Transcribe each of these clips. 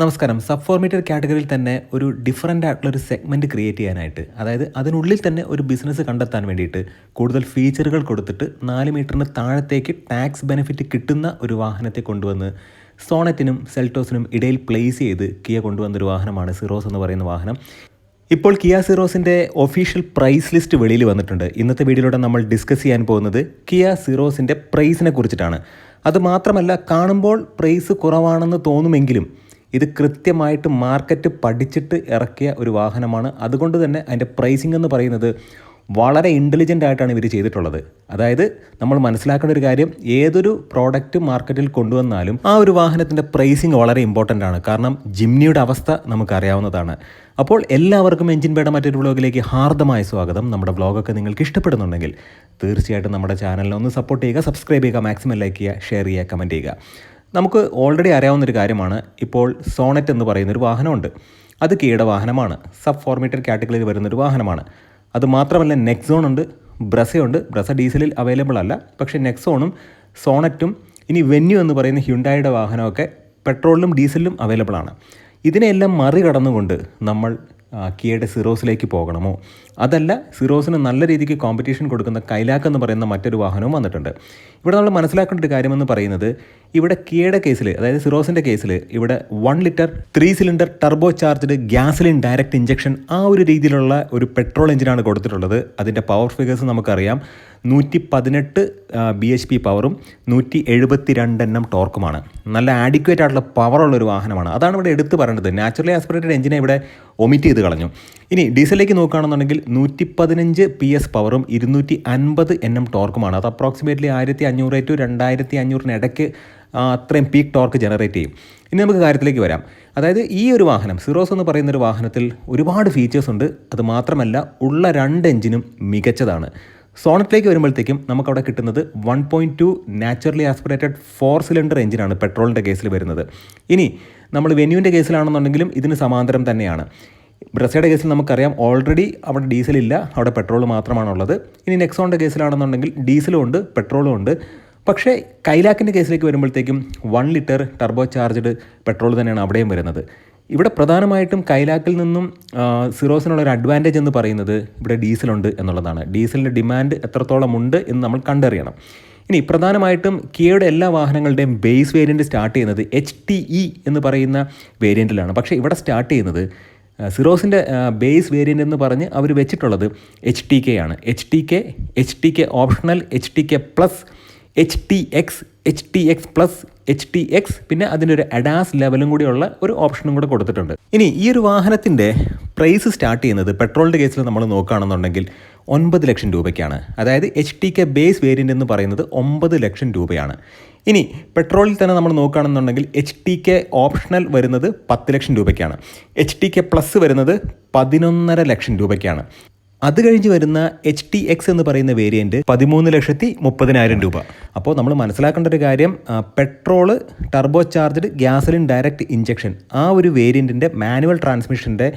നമസ്കാരം. സബ് ഫോർമേറ്റഡ് കാറ്റഗറിയിൽ തന്നെ ഒരു ഡിഫറന്റ് ആയിട്ടുള്ള ഒരു സെഗ്മെന്റ് ക്രിയേറ്റ് ചെയ്യാനായിട്ട് അതായത് അതിനുള്ളിൽ തന്നെ ഒരു ബിസിനസ് കണ്ടെത്താൻ വേണ്ടിയിട്ട് കൂടുതൽ ഫീച്ചറുകൾ കൊടുത്തിട്ട് നാല് മീറ്ററിന് താഴത്തേക്ക് ടാക്സ് ബെനിഫിറ്റ് കിട്ടുന്ന ഒരു വാഹനത്തെ കൊണ്ടുവന്ന് സോണറ്റിനും സെൽറ്റോസിനും ഇടയിൽ പ്ലേസ് ചെയ്ത് കിയ കൊണ്ടുവന്നൊരു വാഹനമാണ് സിറോസ് എന്ന് പറയുന്ന വാഹനം. ഇപ്പോൾ കിയ സിറോസിന്റെ ഒഫീഷ്യൽ പ്രൈസ് ലിസ്റ്റ് വെളിയിൽ വന്നിട്ടുണ്ട്. ഇന്നത്തെ വീഡിയോയിലൂടെ നമ്മൾ ഡിസ്കസ് ചെയ്യാൻ പോകുന്നത് കിയ സിറോസിന്റെ പ്രൈസിനെ കുറിച്ചിട്ടാണ്. അതുമാത്രമല്ല കാണുമ്പോൾ പ്രൈസ് കുറവാണെന്ന് തോന്നുമെങ്കിലും ഇത് കൃത്യമായിട്ട് മാർക്കറ്റ് പഠിച്ചിട്ട് ഇറക്കിയ ഒരു വാഹനമാണ്. അതുകൊണ്ട് തന്നെ അതിന്റെ പ്രൈസിംഗ് എന്ന് പറയുന്നത് വളരെ ഇന്റലിജന്റ് ആയിട്ടാണ് ഇവർ ചെയ്തിട്ടുള്ളത്. അതായത് നമ്മൾ മനസ്സിലാക്കേണ്ട ഒരു കാര്യം ഏതൊരു പ്രോഡക്റ്റ് മാർക്കറ്റിൽ കൊണ്ടുവന്നാലും ആ ഒരു വാഹനത്തിന്റെ പ്രൈസിങ് വളരെ ഇമ്പോർട്ടന്റ് ആണ്. കാരണം ജിംനിയുടെ അവസ്ഥ നമുക്കറിയാവുന്നതാണ്. അപ്പോൾ എല്ലാവർക്കും എഞ്ചിൻ പേട മറ്റൊരു വ്ളോഗിലേക്ക് ഹാർദമായ സ്വാഗതം. നമ്മുടെ വ്ളോഗൊക്കെ നിങ്ങൾക്ക് ഇഷ്ടപ്പെടുന്നുണ്ടെങ്കിൽ തീർച്ചയായിട്ടും നമ്മുടെ ചാനലിനെ ഒന്ന് സപ്പോർട്ട് ചെയ്യുക സബ്സ്ക്രൈബ് ചെയ്യുക മാക്സിമം ലൈക്ക് ചെയ്യുക ഷെയർ ചെയ്യുക കമന്റ് ചെയ്യുക. നമുക്ക് ഓൾറെഡി അറിയാവുന്നൊരു കാര്യമാണ് ഇപ്പോൾ സോണറ്റ് എന്ന് പറയുന്നൊരു വാഹനമുണ്ട്. അത് കിയുടെ വാഹനമാണ് സബ് ഫോർമേറ്റഡ് കാറ്റഗറിയിൽ വരുന്നൊരു വാഹനമാണ്. അത് മാത്രമല്ല നെക്സോൺ ഉണ്ട് ബ്രസയുണ്ട് ബ്രസ ഡീസലിൽ അവൈലബിൾ അല്ല. പക്ഷേ നെക്സോണും സോണറ്റും ഇനി വെന്യു എന്ന് പറയുന്ന ഹ്യുണ്ടായുടെ വാഹനമൊക്കെ പെട്രോളിലും ഡീസലിലും അവൈലബിൾ ആണ്. ഇതിനെല്ലാം മറികടന്നുകൊണ്ട് നമ്മൾ കിയയുടെ സിറോസിലേക്ക് പോകണമോ? അതല്ല സിറോസിന് നല്ല രീതിക്ക് കോമ്പറ്റീഷൻ കൊടുക്കുന്ന കൈലാക്ക് എന്ന് പറയുന്ന മറ്റൊരു വാഹനവും വന്നിട്ടുണ്ട്. ഇവിടെ നമ്മൾ മനസ്സിലാക്കേണ്ട ഒരു കാര്യമെന്ന് പറയുന്നത് ഇവിടെ കിയയുടെ കേസിൽ അതായത് സിറോസിന്റെ കേസിൽ ഇവിടെ one litre three cylinder turbo charged gasoline direct injection ആ ഒരു രീതിയിലുള്ള ഒരു പെട്രോൾ എഞ്ചിനാണ് കൊടുത്തിട്ടുള്ളത്. അതിന്റെ പവർ ഫിഗേഴ്സ് നമുക്കറിയാം. നൂറ്റി പതിനെട്ട് ബി എച്ച് പി പവറും നൂറ്റി എഴുപത്തി രണ്ട് എണ്ണം ടോർക്കുമാണ്. നല്ല ആഡിക്വേറ്റ് ആയിട്ടുള്ള പവറുള്ള ഒരു വാഹനമാണ്. അതാണ് ഇവിടെ എടുത്തു പറയേണ്ടത്. നാച്ചുറലി ആസ്പിറേറ്റഡ് എഞ്ചിനെ ഇവിടെ ഒമിറ്റ് ചെയ്ത് കളഞ്ഞു. ഇനി ഡീസലിലേക്ക് നോക്കുകയാണെന്നുണ്ടെങ്കിൽ നൂറ്റി പതിനഞ്ച് പി എസ് പവറും ഇരുന്നൂറ്റി അൻപത് എൻ എം ടോർക്കുമാണ്. അത് അപ്രോക്സിമേറ്റ്ലി ആയിരത്തി അഞ്ഞൂറ് ടു രണ്ടായിരത്തി അഞ്ഞൂറിനിടയ്ക്ക് അത്രയും പീക്ക് ടോർക്ക് ജനറേറ്റ് ചെയ്യും. ഇനി നമുക്ക് കാര്യത്തിലേക്ക് വരാം. അതായത് ഈ ഒരു വാഹനം സിറോസ് എന്ന് പറയുന്ന ഒരു വാഹനത്തിൽ ഒരുപാട് ഫീച്ചേഴ്സ് ഉണ്ട്. അത് മാത്രമല്ല ഉള്ള രണ്ട് എഞ്ചിനും മികച്ചതാണ്. സോണറ്റിലേക്ക് വരുമ്പോഴത്തേക്കും നമുക്കവിടെ കിട്ടുന്നത് one point two naturally aspirated four cylinder എഞ്ചിനാണ് പെട്രോളിന്റെ കേസിൽ വരുന്നത്. ഇനി നമ്മൾ വെന്യൂവിന്റെ കേസിലാണെന്നുണ്ടെങ്കിലും ഇതിന് സമാന്തരം തന്നെയാണ്. ബ്രസയുടെ കേസിൽ നമുക്കറിയാം ഓൾറെഡി അവിടെ ഡീസലില്ല അവിടെ പെട്രോൾ മാത്രമാണുള്ളത്. ഇനി നെക്സോണിന്റെ കേസിലാണെന്നുണ്ടെങ്കിൽ ഡീസലും ഉണ്ട് പെട്രോളും ഉണ്ട്. പക്ഷേ കൈലാക്കിന്റെ കേസിലേക്ക് വരുമ്പോഴത്തേക്കും one litre turbo charged petrol തന്നെയാണ് അവിടെയും വരുന്നത്. ഇവിടെ പ്രധാനമായിട്ടും കൈലാക്കിൽ നിന്നും സിറോസിനുള്ള ഒരു അഡ്വാന്റേജ് എന്ന് പറയുന്നത് ഇവിടെ ഡീസലുണ്ട് എന്നുള്ളതാണ്. ഡീസലിന്റെ ഡിമാൻഡ് എത്രത്തോളം ഉണ്ട് എന്ന് നമ്മൾ കണ്ടറിയണം. ഇനി പ്രധാനമായിട്ടും കിയയുടെ എല്ലാ വാഹനങ്ങളുടെയും ബേസ് വേരിയന്റ് സ്റ്റാർട്ട് ചെയ്യുന്നത് എച്ച് ടി ഇ എന്ന് പറയുന്ന വേരിയന്റിലാണ് പക്ഷേ ഇവിടെ സ്റ്റാർട്ട് ചെയ്യുന്നത് സിറോസിന്റെ ബേസ് വേരിയന്റ് എന്ന് പറഞ്ഞ് അവർ വെച്ചിട്ടുള്ളത് എച്ച് ടി കെ ആണ്. H T K H T K optional H T K plus H T X H T X plus H T X പിന്നെ അതിന്റെ ഒരു അഡാസ് ലെവലും കൂടിയുള്ള ഒരു ഓപ്ഷനും കൂടെ കൊടുത്തിട്ടുണ്ട്. ഇനി ഈ ഒരു വാഹനത്തിന്റെ പ്രൈസ് സ്റ്റാർട്ട് ചെയ്യുന്നത് പെട്രോളിന്റെ കേസിൽ നമ്മൾ നോക്കുകയാണെന്നുണ്ടെങ്കിൽ ഒൻപത് ലക്ഷം രൂപയ്ക്കാണ്. അതായത് H T K base variant എന്ന് പറയുന്നത് ഒമ്പത് ലക്ഷം രൂപയാണ്. ഇനി പെട്രോളിൽ തന്നെ നമ്മൾ നോക്കുകയാണെന്നുണ്ടെങ്കിൽ എച്ച് ടി കെ ഓപ്ഷണൽ വരുന്നത് പത്ത് ലക്ഷം രൂപയ്ക്കാണ്. എച്ച് ടി കെ പ്ലസ് വരുന്നത് പതിനൊന്നര ലക്ഷം രൂപയ്ക്കാണ്. അത് കഴിഞ്ഞ് വരുന്ന എച്ച് ടി എക്സ് എന്ന് പറയുന്ന വേരിയന്റ് പതിമൂന്ന് ലക്ഷത്തി മുപ്പതിനായിരം രൂപ. അപ്പോൾ നമ്മൾ മനസ്സിലാക്കേണ്ട ഒരു കാര്യം petrol turbo charged gasoline direct injection ആ ഒരു വേരിയന്റിന്റെ മാനുവൽ ട്രാൻസ്മിഷന്റെ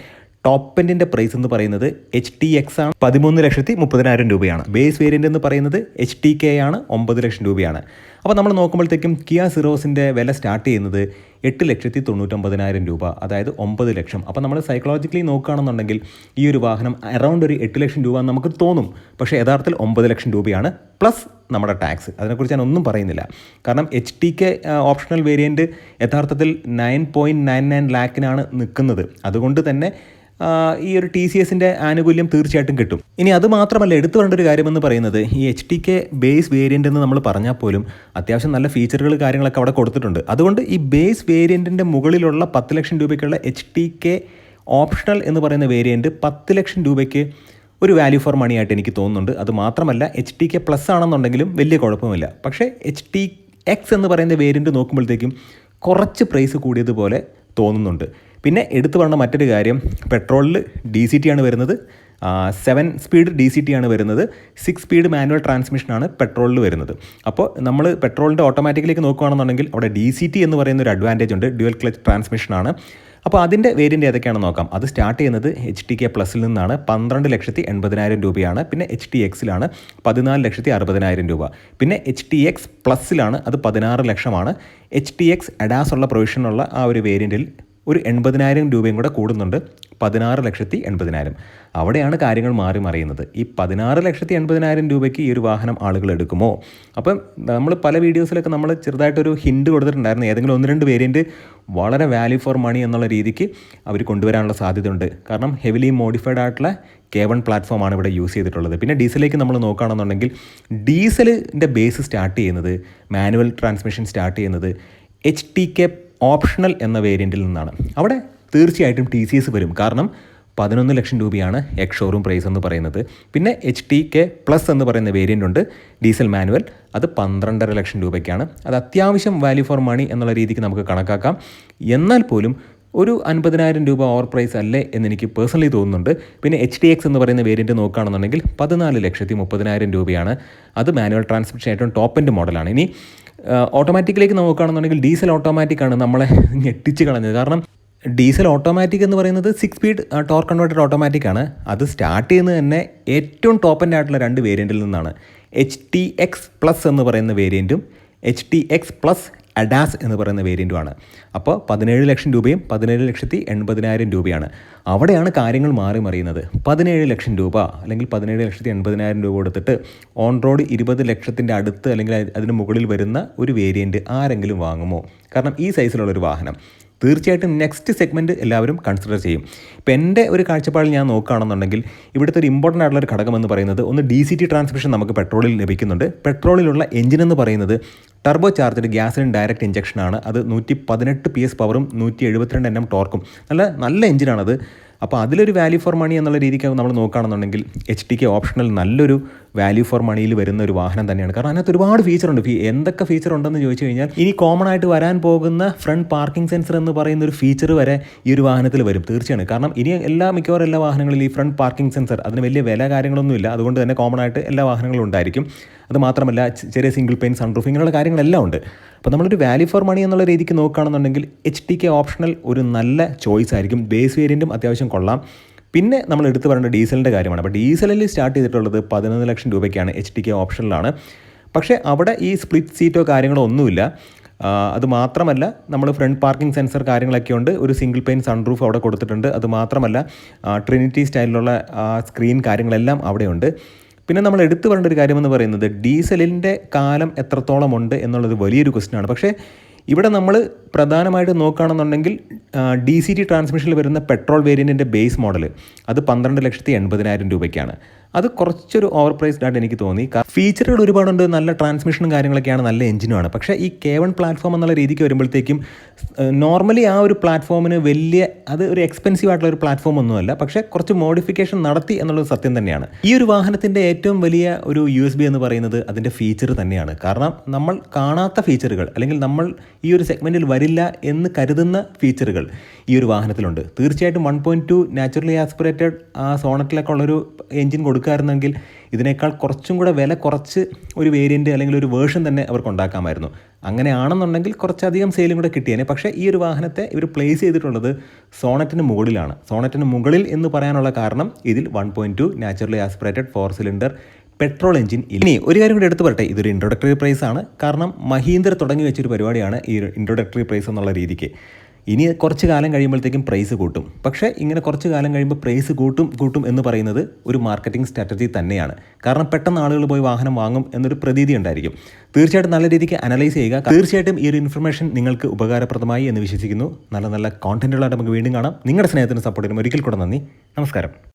ടോപ്പ് എൻഡിന്റെ പ്രൈസ് എന്ന് പറയുന്നത് എച്ച് ടി എക്സ് ആണ് പതിമൂന്ന് ലക്ഷത്തി മുപ്പതിനായിരം രൂപയാണ്. ബേസ് വേരിയന്റ് എന്ന് പറയുന്നത് എച്ച് ടി കെ ആണ് ഒമ്പത് ലക്ഷം രൂപയാണ്. അപ്പോൾ നമ്മൾ നോക്കുമ്പോഴത്തേക്കും കിയ സിറോസിന്റെ വില സ്റ്റാർട്ട് ചെയ്യുന്നത് എട്ട് ലക്ഷത്തി തൊണ്ണൂറ്റൊമ്പതിനായിരം രൂപ അതായത് ഒമ്പത് ലക്ഷം. അപ്പോൾ നമ്മൾ സൈക്കോളജിക്കലി നോക്കുകയാണെന്നുണ്ടെങ്കിൽ ഈ ഒരു വാഹനം അറൗണ്ട് ഒരു എട്ട് ലക്ഷം രൂപ നമുക്ക് തോന്നും. പക്ഷേ യഥാർത്ഥത്തിൽ ഒമ്പത് ലക്ഷം രൂപയാണ് പ്ലസ് നമ്മുടെ ടാക്സ് അതിനെക്കുറിച്ച് ഞാൻ ഒന്നും പറയുന്നില്ല. കാരണം H T K optional variant യഥാർത്ഥത്തിൽ നയൻ പോയിന്റ് നയൻ നയൻ ലാക്കിനാണ് നിൽക്കുന്നത്. അതുകൊണ്ട് തന്നെ ഈ ഒരു ടി സി എസിന്റെ ആനുകൂല്യം തീർച്ചയായിട്ടും കിട്ടും. ഇനി അത് മാത്രമല്ല എടുത്തു വേണ്ട ഒരു കാര്യമെന്ന് പറയുന്നത് ഈ H T K base variant എന്ന് നമ്മൾ പറഞ്ഞാൽ പോലും അത്യാവശ്യം നല്ല ഫീച്ചറുകൾ കാര്യങ്ങളൊക്കെ അവിടെ കൊടുത്തിട്ടുണ്ട്. അതുകൊണ്ട് ഈ ബേസ് വേരിയന്റിന്റെ മുകളിലുള്ള പത്ത് ലക്ഷം രൂപയ്ക്കുള്ള എച്ച് ടി കെ ഓപ്ഷണൽ എന്ന് പറയുന്ന വേരിയന്റ് പത്ത് ലക്ഷം രൂപയ്ക്ക് ഒരു വാല്യൂ ഫോർ മണി ആയിട്ട് എനിക്ക് തോന്നുന്നുണ്ട്. അത് മാത്രമല്ല എച്ച് ടി കെ പ്ലസ് ആണെന്നുണ്ടെങ്കിലും വലിയ കുഴപ്പമില്ല. പക്ഷേ എച്ച് ടി എക്സ് എന്ന് പറയുന്ന വേരിയന്റ് നോക്കുമ്പോഴത്തേക്കും കുറച്ച് പ്രൈസ് കൂടിയതുപോലെ തോന്നുന്നുണ്ട്. പിന്നെ എടുത്തു പറഞ്ഞ മറ്റൊരു കാര്യം പെട്രോളിൽ ഡി സി ടി ആണ് വരുന്നത്. Seven speed D C T ആണ് വരുന്നത്. സിക്സ് സ്പീഡ് മാനുവൽ ട്രാൻസ്മിഷനാണ് പെട്രോളിൽ വരുന്നത്. അപ്പോൾ നമ്മൾ പെട്രോളിന്റെ ഓട്ടോമാറ്റിക്കിലേക്ക് നോക്കുകയാണെന്നുണ്ടെങ്കിൽ അവിടെ ഡി സി ടി എന്ന് പറയുന്ന ഒരു അഡ്വാന്റേജ് ഉണ്ട് ഡ്യുവൽ ക്ലച്ച് ട്രാൻസ്മിഷനാണ് അപ്പോൾ അതിന്റെ വേരിയന്റ് ഏതൊക്കെയാണെന്ന് നോക്കാം. അത് സ്റ്റാർട്ട് ചെയ്യുന്നത് എച്ച് ടി കെ പ്ലസിൽ നിന്നാണ്. പന്ത്രണ്ട് ലക്ഷത്തി എൺപതിനായിരം രൂപയാണ്. പിന്നെ എച്ച് ടി എക്സിലാണ് പതിനാല് ലക്ഷത്തി അറുപതിനായിരം രൂപ. പിന്നെ എച്ച് ടി എക്സ് പ്ലസിലാണ് അത് പതിനാറ് ലക്ഷമാണ്. എച്ച് ടി എക്സ് അഡാസ് ഉള്ള പ്രൊവിഷനുള്ള ആ ഒരു വേരിയന്റിൽ ഒരു എൺപതിനായിരം രൂപയും കൂടെ കൂടുന്നുണ്ട്. പതിനാറ് ലക്ഷത്തി എൺപതിനായിരം. അവിടെയാണ് കാര്യങ്ങൾ മാറി മറിയുന്നത്. ഈ പതിനാറ് ലക്ഷത്തി എൺപതിനായിരം രൂപയ്ക്ക് ഈ ഒരു വാഹനം ആളുകൾ എടുക്കുമോ? അപ്പം നമ്മൾ പല വീഡിയോസിലൊക്കെ നമ്മൾ ചെറുതായിട്ടൊരു ഹിൻഡ് കൊടുത്തിട്ടുണ്ടായിരുന്നു. ഏതെങ്കിലും ഒന്ന് രണ്ട് വേരിയന്റ് വളരെ വാല്യൂ ഫോർ മണി എന്നുള്ള രീതിക്ക് അവർ കൊണ്ടുവരാനുള്ള സാധ്യതയുണ്ട്. കാരണം ഹെവിലി മോഡിഫൈഡ് ആയിട്ടുള്ള കെ വൺ പ്ലാറ്റ്ഫോമാണ് ഇവിടെ യൂസ് ചെയ്തിട്ടുള്ളത്. പിന്നെ ഡീസലിലേക്ക് നമ്മൾ നോക്കുകയാണെന്നുണ്ടെങ്കിൽ ഡീസലിന്റെ ബേസ് സ്റ്റാർട്ട് ചെയ്യുന്നത് മാനുവൽ ട്രാൻസ്മിഷൻ സ്റ്റാർട്ട് ചെയ്യുന്നത് എച്ച് ടി കെ ഓപ്ഷണൽ എന്ന വേരിയന്റിൽ നിന്നാണ്. അവിടെ തീർച്ചയായിട്ടും ടി സി എസ് വരും. കാരണം പതിനൊന്ന് ലക്ഷം രൂപയാണ് എക്സ് ഷോറൂം പ്രൈസ് എന്ന് പറയുന്നത്. പിന്നെ എച്ച് ടി കെ പ്ലസ് എന്ന് പറയുന്ന വേരിയന്റ് ഉണ്ട്. ഡീസൽ മാനുവൽ അത് പന്ത്രണ്ടര ലക്ഷം രൂപയ്ക്കാണ്. അത് അത്യാവശ്യം വാല്യൂ ഫോർ മണി എന്നുള്ള രീതിക്ക് നമുക്ക് കണക്കാക്കാം. എന്നാൽ പോലും ഒരു അൻപതിനായിരം രൂപ ഓവർ പ്രൈസ് അല്ലേ എന്ന് എനിക്ക് പേഴ്സണലി തോന്നുന്നുണ്ട്. പിന്നെ എച്ച് ടി എക്സ് എന്ന് പറയുന്ന വേരിയന്റ് നോക്കുകയാണെന്നുണ്ടെങ്കിൽ പതിനാല് ലക്ഷത്തി മുപ്പതിനായിരം രൂപയാണ്. അത് മാനുവൽ ട്രാൻസ്മിഷൻ ഏറ്റവും ടോപ്പ് എൻഡ് മോഡലാണ് ഇനി ഓട്ടോമാറ്റിക്കിലേക്ക് നോക്കുകയാണെന്നുണ്ടെങ്കിൽ ഡീസൽ ഓട്ടോമാറ്റിക്കാണ് നമ്മളെ ഞെട്ടിച്ച് കളഞ്ഞത്. കാരണം ഡീസൽ ഓട്ടോമാറ്റിക് എന്ന് പറയുന്നത് six speed torque converted automatic ആണ്. അത് സ്റ്റാർട്ട് ചെയ്യുന്നത് തന്നെ ഏറ്റവും ടോപ്പ് എൻഡ് ആയിട്ടുള്ള രണ്ട് വേരിയന്റിൽ നിന്നാണ്. എച്ച് ടി എക്സ് പ്ലസ് എന്ന് പറയുന്ന വേരിയന്റും H T X plus ADAS എന്ന് പറയുന്ന വേരിയന്റുമാണ് അപ്പോൾ പതിനേഴ് ലക്ഷം രൂപയും പതിനേഴ് ലക്ഷത്തി എൺപതിനായിരം രൂപയാണ്. അവിടെയാണ് കാര്യങ്ങൾ മാറി മറിയുന്നത്. പതിനേഴ് ലക്ഷം രൂപ അല്ലെങ്കിൽ പതിനേഴ് ലക്ഷത്തി എൺപതിനായിരം രൂപ കൊടുത്തിട്ട് ഓൺ റോഡ് ഇരുപത് ലക്ഷത്തിന്റെ അടുത്ത് അല്ലെങ്കിൽ അതിന് മുകളിൽ വരുന്ന ഒരു വേരിയന്റ് ആരെങ്കിലും വാങ്ങുമോ? കാരണം ഈ സൈസിലുള്ളൊരു വാഹനം. തീർച്ചയായിട്ടും നെക്സ്റ്റ് സെഗ്മെന്റ് എല്ലാവരും കൺസിഡർ ചെയ്യും. ഇപ്പോൾ എന്റെ ഒരു കാഴ്ചപ്പാടിൽ ഞാൻ നോക്കുകയാണെന്നുണ്ടെങ്കിൽ ഇവിടുത്തെ ഒരു ഇമ്പോർട്ടന്റ് ആയിട്ടുള്ള ഒരു ഘടകം എന്ന് പറയുന്നത് ഒന്ന് ഡി സി ടി ട്രാൻസ്മിഷൻ നമുക്ക് പെട്രോളിൽ ലഭിക്കുന്നുണ്ട്. പെട്രോളിലുള്ള എഞ്ചിൻ എന്ന് പറയുന്നത് ടർബോ ചാർജഡ് ഗ്യാസിൻ ഡയറക്റ്റ് ഇഞ്ചക്ഷനാണ് അത് നൂറ്റി പതിനെട്ട് പി എസ് പവറും നൂറ്റി എഴുപത്തിരണ്ട് എൻ എം ടോർക്കും നല്ല നല്ല എഞ്ചിനാണത് അപ്പോൾ അതിലൊരു വാല്യൂ ഫോർ മണി എന്നുള്ള രീതിക്ക് നമ്മൾ നോക്കുകയാണെന്നുണ്ടെങ്കിൽ എച്ച് ടി കെ ഓപ്ഷണൽ നല്ലൊരു വാല്യൂ ഫോർ മണിയിൽ വരുന്ന ഒരു വാഹനം തന്നെയാണ്. കാരണം അതിനകത്ത് ഒരുപാട് ഫീച്ചർ ഉണ്ട്. എന്തൊക്കെ ഫീച്ചർ ഉണ്ടെന്ന് ചോദിച്ചു കഴിഞ്ഞാൽ ഇനി കോമൺ ആയിട്ട് വരാൻ പോകുന്ന ഫ്രണ്ട് പാർക്കിംഗ് സെൻസർ എന്ന് പറയുന്ന ഒരു ഫീച്ചർ വരെ ഈ ഒരു വാഹനത്തിൽ വരും. തീർച്ചയാണ്. കാരണം ഇനി എല്ലാ മിക്കവാറും എല്ലാ വാഹനങ്ങളിലും ഈ ഫ്രണ്ട് പാർക്കിംഗ് സെൻസർ അതിന് വലിയ വില കാര്യങ്ങളൊന്നുമില്ല അതുകൊണ്ട് തന്നെ കോമൺ ആയിട്ട് എല്ലാ വാഹനങ്ങളും ഉണ്ടായിരിക്കും. അത് മാത്രമല്ല ചെറിയ സിംഗിൾ പെയിൻ സൺറൂഫ് ഇങ്ങനെയുള്ള കാര്യങ്ങളെല്ലാം ഉണ്ട്. അപ്പോൾ നമ്മളൊരു വാല്യൂ ഫോർ മണി എന്നുള്ള രീതിക്ക് നോക്കുകയാണെന്നുണ്ടെങ്കിൽ എച്ച് ടി കെ ഓപ്ഷണൽ ഒരു നല്ല ചോയ്സ് ആയിരിക്കും. ബേസ് വേരിയന്റും അത്യാവശ്യം കൊള്ളാം. പിന്നെ നമ്മൾ എടുത്തു പറയേണ്ട ഡീസലിന്റെ കാര്യമാണ്. അപ്പോൾ ഡീസലിൽ സ്റ്റാർട്ട് ചെയ്തിട്ടുള്ളത് പതിനൊന്ന് ലക്ഷം രൂപയ്ക്കാണ് എച്ച് ടി കെ ഓപ്ഷനിലാണ്. പക്ഷേ അവിടെ ഈ സ്പ്ലിറ്റ് സീറ്റോ കാര്യങ്ങളോ ഒന്നുമില്ല. അത് മാത്രമല്ല നമ്മൾ ഫ്രണ്ട് പാർക്കിംഗ് സെൻസർ കാര്യങ്ങളൊക്കെ ഉണ്ട്. ഒരു സിംഗിൾ പെയിൻ സൺറൂഫ് അവിടെ കൊടുത്തിട്ടുണ്ട്. അത് മാത്രമല്ല ട്രിനിറ്റി സ്റ്റൈലിലുള്ള സ്ക്രീൻ കാര്യങ്ങളെല്ലാം അവിടെയുണ്ട്. പിന്നെ നമ്മൾ എടുത്തു പറയേണ്ട ഒരു കാര്യമെന്ന് പറയുന്നത് ഡീസലിന്റെ കാലം എത്രത്തോളം ഉണ്ട് എന്നുള്ളത് വലിയൊരു ക്വസ്റ്റ്യനാണ് പക്ഷേ ഇവിടെ നമ്മൾ പ്രധാനമായിട്ട് നോക്കുകയാണെന്നുണ്ടെങ്കിൽ ഡി സി ടി ട്രാൻസ്മിഷനിൽ വരുന്ന പെട്രോൾ വേരിയന്റിന്റെ ബേസ് മോഡൽ അത് പന്ത്രണ്ട് ലക്ഷത്തി എൺപതിനായിരം രൂപയ്ക്കാണ്. അത് കുറച്ചൊരു ഓവർ പ്രൈസ്ഡ് ആയിട്ട് എനിക്ക് തോന്നി. ഫീച്ചറുകൾ ഒരുപാടുണ്ട്. നല്ല ട്രാൻസ്മിഷനും കാര്യങ്ങളൊക്കെയാണ്. നല്ല എഞ്ചിനുമാണ് പക്ഷേ ഈ കെ വൺ പ്ലാറ്റ്ഫോം എന്നുള്ള രീതിക്ക് വരുമ്പോഴത്തേക്കും നോർമലി ആ ഒരു പ്ലാറ്റ്ഫോമിന് വലിയ അത് ഒരു എക്സ്പെൻസീവ് ആയിട്ടുള്ള ഒരു പ്ലാറ്റ്ഫോം ഒന്നുമല്ല. പക്ഷേ കുറച്ച് മോഡിഫിക്കേഷൻ നടത്തി എന്നുള്ളത് സത്യം തന്നെയാണ്. ഈ ഒരു വാഹനത്തിന്റെ ഏറ്റവും വലിയ ഒരു യു എസ് ബി എന്ന് പറയുന്നത് അതിന്റെ ഫീച്ചർ തന്നെയാണ്. കാരണം നമ്മൾ കാണാത്ത ഫീച്ചറുകൾ അല്ലെങ്കിൽ നമ്മൾ ഈ ഒരു സെഗ്മെന്റിൽ വരില്ല എന്ന് കരുതുന്ന ഫീച്ചറുകൾ ഈ ഒരു വാഹനത്തിലുണ്ട്. തീർച്ചയായിട്ടും one point two naturally aspirated ആ സോണറ്റിലൊക്കെ ഉള്ളൊരു എഞ്ചിൻ കൊടുക്കുകയായിരുന്നെങ്കിൽ ഇതിനേക്കാൾ കുറച്ചും കൂടെ വില കുറച്ച് ഒരു വേരിയന്റ് അല്ലെങ്കിൽ ഒരു വേർഷൻ തന്നെ അവർക്ക് ഉണ്ടാക്കാമായിരുന്നു. അങ്ങനെയാണെന്നുണ്ടെങ്കിൽ കുറച്ചധികം സെയിലും കൂടെ കിട്ടിയേനെ. പക്ഷേ ഈ ഒരു വാഹനത്തെ ഇവർ പ്ലേസ് ചെയ്തിട്ടുള്ളത് സോണറ്റിന് മുകളിലാണ്. സോണറ്റിന് മുകളിൽ എന്ന് പറയാനുള്ള കാരണം ഇതിൽ one point two naturally aspirated four cylinder petrol engine ഇനി ഒരു കാര്യം കൂടി എടുത്തു പറട്ടെ ഇതൊരു ഇൻട്രൊഡക്ടറി പ്രൈസ് ആണ്. കാരണം മഹീന്ദ്ര തുടങ്ങി വെച്ചൊരു പരിപാടിയാണ് ഈ ഇൻട്രൊഡക്ടറി പ്രൈസ് എന്നുള്ള രീതിക്ക്. ഇനി കുറച്ച് കാലം കഴിയുമ്പോഴത്തേക്കും പ്രൈസ് കൂട്ടും. പക്ഷേ ഇങ്ങനെ കുറച്ച് കാലം കഴിയുമ്പോൾ പ്രൈസ് കൂട്ടും കൂട്ടും എന്ന് പറയുന്നത് ഒരു മാർക്കറ്റിംഗ് സ്ട്രാറ്റജി തന്നെയാണ്. കാരണം പെട്ടെന്ന് ആളുകൾ പോയി വാഹനം വാങ്ങും എന്നൊരു പ്രതീതി ഉണ്ടായിരിക്കും. തീർച്ചയായിട്ടും നല്ല രീതിക്ക് അനലൈസ് ചെയ്യുക. തീർച്ചയായിട്ടും ഈ ഒരു ഇൻഫർമേഷൻ നിങ്ങൾക്ക് ഉപകാരപ്രദമായി എന്ന് വിശ്വസിക്കുന്നു. നല്ല നല്ല കോണ്ടന്റുകളായിട്ട് നമുക്ക് വീണ്ടും കാണാം. നിങ്ങളുടെ സ്നേഹത്തിനും സപ്പോർട്ടിനും ഒരിക്കൽ കൂടെ നന്ദി. നമസ്കാരം.